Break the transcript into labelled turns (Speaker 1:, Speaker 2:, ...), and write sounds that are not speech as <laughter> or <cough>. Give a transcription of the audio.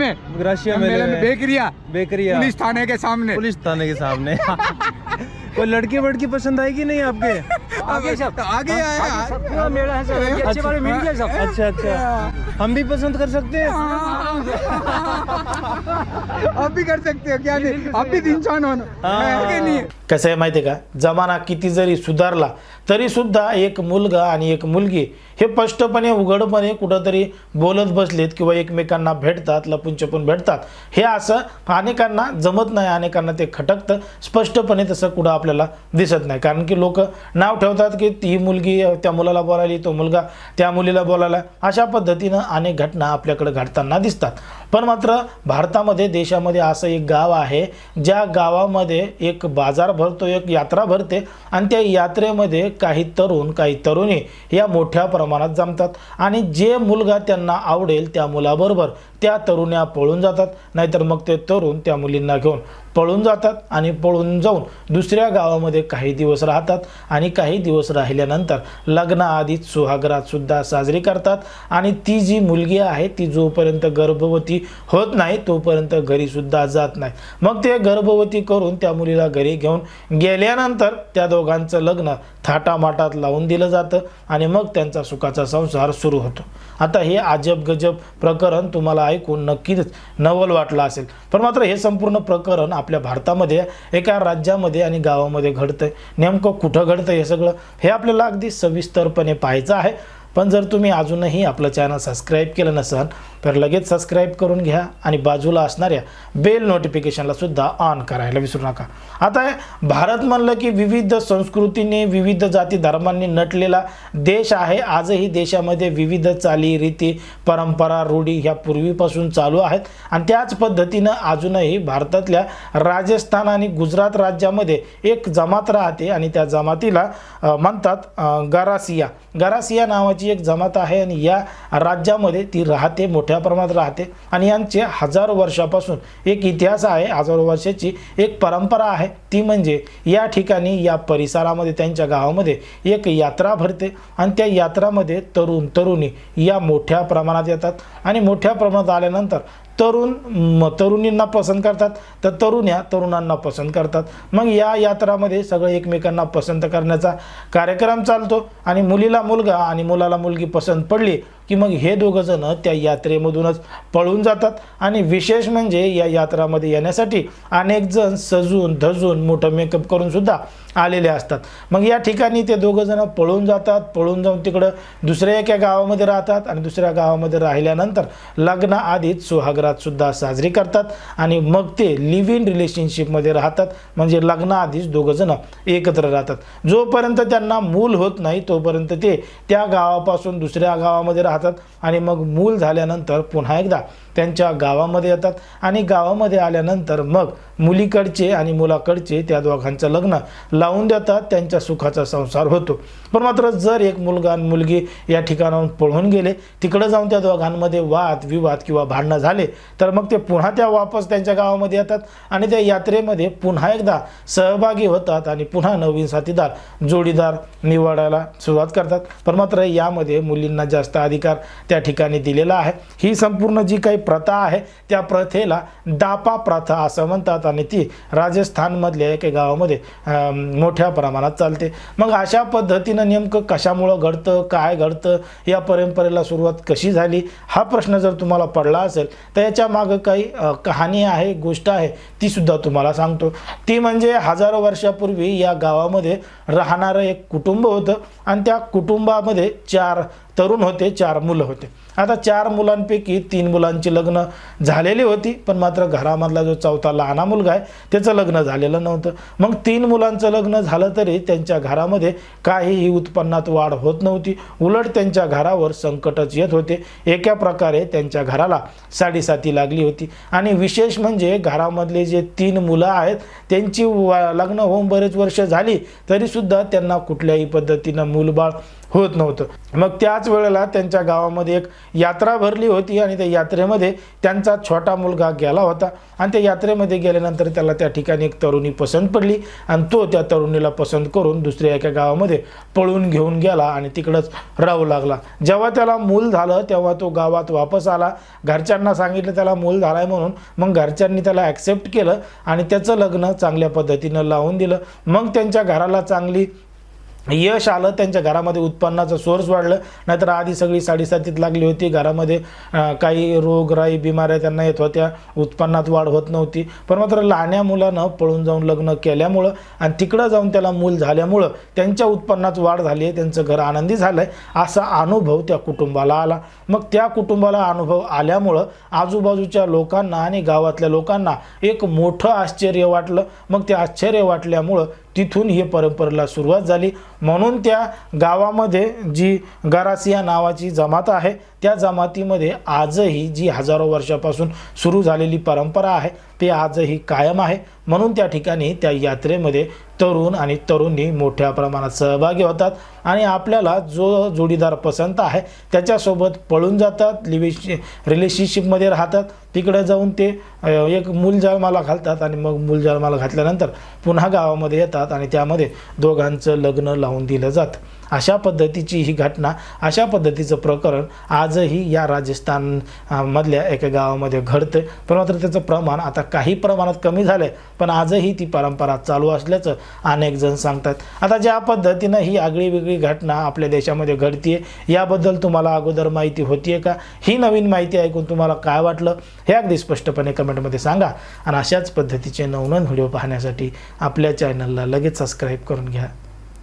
Speaker 1: में
Speaker 2: रशिया में
Speaker 1: मेले में बेकरिया।
Speaker 2: बेकरिया।
Speaker 1: पुलिस थाने के सामने।
Speaker 2: पुलिस थाने के सामने। <laughs> कोई लड़की वड़की पसंद आएगी नहीं आपके?
Speaker 1: आगे सब। आगे आया।
Speaker 3: मेला है सब। ये अच्छे वाले मिल गए सब।
Speaker 2: अच्छा अच्छा। हम भी पसंद कर सकते हैं।
Speaker 1: अब <laughs> भी कर सकते हो क्या नहीं? अब भी इंसान हो ना? है।
Speaker 4: कसं आहे माहिती आहे का? जमाना किती जरी सुधारला तरी सुद्धा एक मुलगा आणि एक मुलगी हे स्पष्टपणे उघडपणे कुठंतरी बोलत बसलेत किंवा एकमेकांना भेटतात लपून छपून भेटतात. हे असं अनेकांना जमत नाही अनेकांना ते खटकतं. स्पष्टपणे तसं कुठं आपल्याला दिसत नाही. कारण की लोक नाव ठेवतात की ती मुलगी त्या मुलाला बोलायली तो मुलगा त्या मुलीला बोलायला अशा पद्धतीनं अनेक घटना आपल्याकडे घडताना दिसतात. पण मात्र भारतामध्ये देशामध्ये असं एक गाव आहे ज्या गावामध्ये एक बाजार भरतो एक यात्रा भरते आणि त्या यात्रेमध्ये काही तरुण काही तरुणी या मोठ्या प्रमाणात जमतात. आणि जे मुलगा त्यांना आवडेल त्या मुलाबरोबर त्या तरुण्या पळून जातात. नाहीतर मग ते तरुण त्या मुलींना घेऊन पळून जातात आणि पळून जाऊन दुसऱ्या गावामध्ये काही दिवस राहतात आणि काही दिवस राहिल्यानंतर लग्नाआधीच सुहागरातसुद्धा साजरी करतात. आणि ती जी मुलगी आहे ती जोपर्यंत गर्भवती होत नाही तोपर्यंत घरीसुद्धा जात नाही. मग ते गर्भवती करून त्या मुलीला घरी घेऊन गेल्यानंतर त्या दोघांचं लग्न थाटामाटात लावून दिलं जातं आणि मग त्यांचा सुखाचा संसार सुरू होतो. आता हे अजब गजब प्रकरण तुम्हाला ऐकून नक्कीच नवल वाटलं असेल. पण मात्र हे संपूर्ण प्रकरण आपल्या भारतामध्ये एका राज्यामध्ये आणि गावामध्ये घडतं नेमकं कुठं घडतं हे सगळं हे आपल्याला अगदी सविस्तरपणे पाहायचं आहे. पण जर तुम्ही अजूनही आपलं चॅनल सबस्क्राईब केलं नसाल तर लगेच सबस्क्राईब करून घ्या आणि बाजूला असणाऱ्या बेल नोटिफिकेशनला सुद्धा ऑन करायला विसरू नका. आता हे भारत म्हणलं की विविध संस्कृतीने विविध जाती धर्मांनी नटलेला देश आहे. आजही देशामध्ये विविध चाली रीती परंपरा रूढी ह्या पूर्वीपासून चालू आहेत. आणि त्याच पद्धतीनं अजूनही भारतातल्या राजस्थान आणि गुजरात राज्यामध्ये एक जमात राहते आणि त्या जमातीला म्हणतात गरासिया. गरासिया नावाची एक जमात आहे आणि या राज्यामध्ये ती राहते मोठ्या मोठ्या प्रमाणात राहते. आणि यांचे हजारो वर्षापासून एक इतिहास आहे हजारो वर्षाची एक परंपरा आहे. ती म्हणजे या ठिकाणी या परिसरामध्ये त्यांच्या गावामध्ये एक यात्रा भरते. आणि त्या यात्रामध्ये तरुण तरुणी या मोठ्या प्रमाणात येतात. आणि मोठ्या प्रमाणात आल्यानंतर तरुण म, तरुणींना पसंत करतात. तर तरुण्या तरुणांना पसंत करतात. मग या यात्रामध्ये सगळं एकमेकांना पसंत करण्याचा कार्यक्रम चालतो आणि मुलीला मुलगा आणि मुलाला मुलगी पसंत पडली की मग हे दोघंजणं त्या यात्रेमधूनच पळून जातात. आणि विशेष म्हणजे या यात्रामध्ये येण्यासाठी अनेकजण सजून धजून मोठं मेकअप करूनसुद्धा आलेले असतात. मग या ठिकाणी ते दोघंजणं पळून जातात. पळून जाऊन तिकडं दुसऱ्या एका गावामध्ये राहतात आणि दुसऱ्या गावामध्ये राहिल्यानंतर लग्नाआधीच सुहागरा सुद्धा साजरी करतात आणि मग ते लिव्ह इन रिलेशनशिपमध्ये राहतात. म्हणजे लग्नाआधीच दोघंजणं एकत्र राहतात. जोपर्यंत त्यांना मूल होत नाही तोपर्यंत ते त्या गावापासून दुसऱ्या गावामध्ये राहतात आणि मग मूल झाल्यानंतर पुन्हा एकदा त्यांच्या गावामध्ये येतात आणि गावामध्ये आल्यानंतर मग मुलीकडचे आणि मुलाकडचे त्या दोघांचं लग्न लावून देतात. त्यांच्या सुखाचा संसार होतो. पण मात्र जर एक मुलगा आणि मुलगी या ठिकाणाहून पळून गेले तिकडं जाऊन त्या दोघांमध्ये वाद विवाद किंवा भांडणं झाले तर मग ते पुन्हा त्या वापस त्यांच्या गावामध्ये येतात आणि त्या यात्रेमध्ये पुन्हा एकदा सहभागी होतात आणि पुन्हा नवीन साथीदार जोडीदार निवडायला सुरुवात करतात. पण मात्र यामध्ये मुलींना जास्त अधिकार त्या ठिकाणी दिलेला आहे. ही संपूर्ण जी काही प्रथा आहे त्या प्रथेला दापा प्रथा असं म्हणतात आणि ती राजस्थानमधल्या एका गावामध्ये मोठ्या प्रमाणात चालते. मग अशा पद्धतीनं नेमकं कशामुळं घडतं काय घडतं या परंपरेला सुरुवात कशी झाली? हा प्रश्न जर तुम्हाला पडला असेल तर याच्या मागं काही कहाणी आहे गोष्ट आहे ती सुद्धा तुम्हाला सांगतो. ती म्हणजे हजारो वर्षापूर्वी या गावामध्ये राहणारं एक कुटुंब होतं. आणि त्या कुटुंबामध्ये चार तरुण होते चार मुलं होते. आता चार मुलांपैकी तीन मुलांची लग्न झालेली होती पण मात्र घरामधला जो चौथा लहाना मुलगा आहे त्याचं लग्न झालेलं नव्हतं. मग तीन मुलांचं लग्न झालं तरी त्यांच्या घरामध्ये काहीही उत्पन्नात वाढ होत नव्हती. उलट त्यांच्या घरावर संकटच येत होते. एका प्रकारे त्यांच्या घराला साडेसाती लागली होती. आणि विशेष म्हणजे घरामधले जे तीन मुलं आहेत त्यांची वा- लग्न होऊन बरेच वर्ष झाली तरीसुद्धा त्यांना कुठल्याही पद्धतीनं मूलबाळ होत नव्हतं. मग त्याच वेळेला त्यांच्या गावामध्ये एक यात्रा भरली होती आणि त्या यात्रेमध्ये त्यांचा छोटा मुलगा गेला होता. आणि त्या यात्रेमध्ये गेल्यानंतर त्याला त्या ठिकाणी एक तरुणी पसंत पडली आणि तो त्या तरुणीला पसंत करून दुसऱ्या एका गावामध्ये पळून घेऊन गेला आणि तिकडंच राहू लागला. जेव्हा त्याला मूल झालं तेव्हा तो गावात वापस आला. घरच्यांना सांगितलं त्याला मूल झालाय म्हणून. मग घरच्यांनी त्याला ॲक्सेप्ट केलं आणि त्याचं लग्न चांगल्या पद्धतीनं लावून दिलं. मग त्यांच्या घराला चांगली यश आलं त्यांच्या घरामध्ये उत्पन्नाचं सोर्स वाढलं नाहीतर आधी सगळी साडेसातीत लागली होती. घरामध्ये काही रोगराई बिमाऱ्या त्यांना येत होत्या. उत्पन्नात वाढ होत नव्हती. पण मात्र लहान्या मुलानं पळून जाऊन लग्न केल्यामुळं आणि तिकडं जाऊन त्याला मूल झाल्यामुळं त्यांच्या उत्पन्नात वाढ झाली आहे. त्यांचं घर आनंदी झालं आहे असा अनुभव त्या कुटुंबाला आला. मग त्या कुटुंबाला अनुभव आल्यामुळं आजूबाजूच्या लोकांना आणि गावातल्या लोकांना एक मोठं आश्चर्य वाटलं. मग ते आश्चर्य वाटल्यामुळं तिथून ही परंपरेला सुरुवात झाली. म्हणून त्या गावामध्ये जी गरासिया नावाची जमात आहे त्या जमातीमध्ये आजही जी हजारो वर्षापासून सुरू झालेली परंपरा आहे ते आजही कायम आहे. म्हणून त्या ठिकाणी त्या यात्रेमध्ये तरुण आणि तरुणी मोठ्या प्रमाणात सहभागी होतात आणि आपल्याला जो जोडीदार पसंत आहे त्याच्यासोबत पळून जातात लिविश रिलेशनशिपमध्ये राहतात. तिकडे जाऊन ते एक मूल जन्माला घालतात आणि मग मूल जन्माला घातल्यानंतर पुन्हा गावामध्ये येतात आणि त्यामध्ये दोघांचं लग्न लावून दिलं जातं. अशा पद्धतीची ही घटना अशा पद्धतीचं प्रकरण आजही या राजस्थान मधल्या एका गावामध्ये घडतं पण मात्र त्याचं प्रमाण आता काही प्रमाणात कमी झालं आहे पण आजही ती परंपरा चालू असल्याचं अनेक जण सांगतात. आता ज्या पद्धतीनं ही आगळी वेगळी घटना आपल्या देशामध्ये घडतीये याबद्दल तुम्हाला अगोदर माहिती होतीये का? ही नवीन माहिती ऐकून तुम्हाला काय वाटलं? हे अगदी स्पष्टपणे कमेंटमध्ये सांगा. आणि अशाच पद्धतीचे नवनवीन व्हिडिओ पाहण्यासाठी आपल्या चॅनलला लगेच सबस्क्राईब करून घ्या.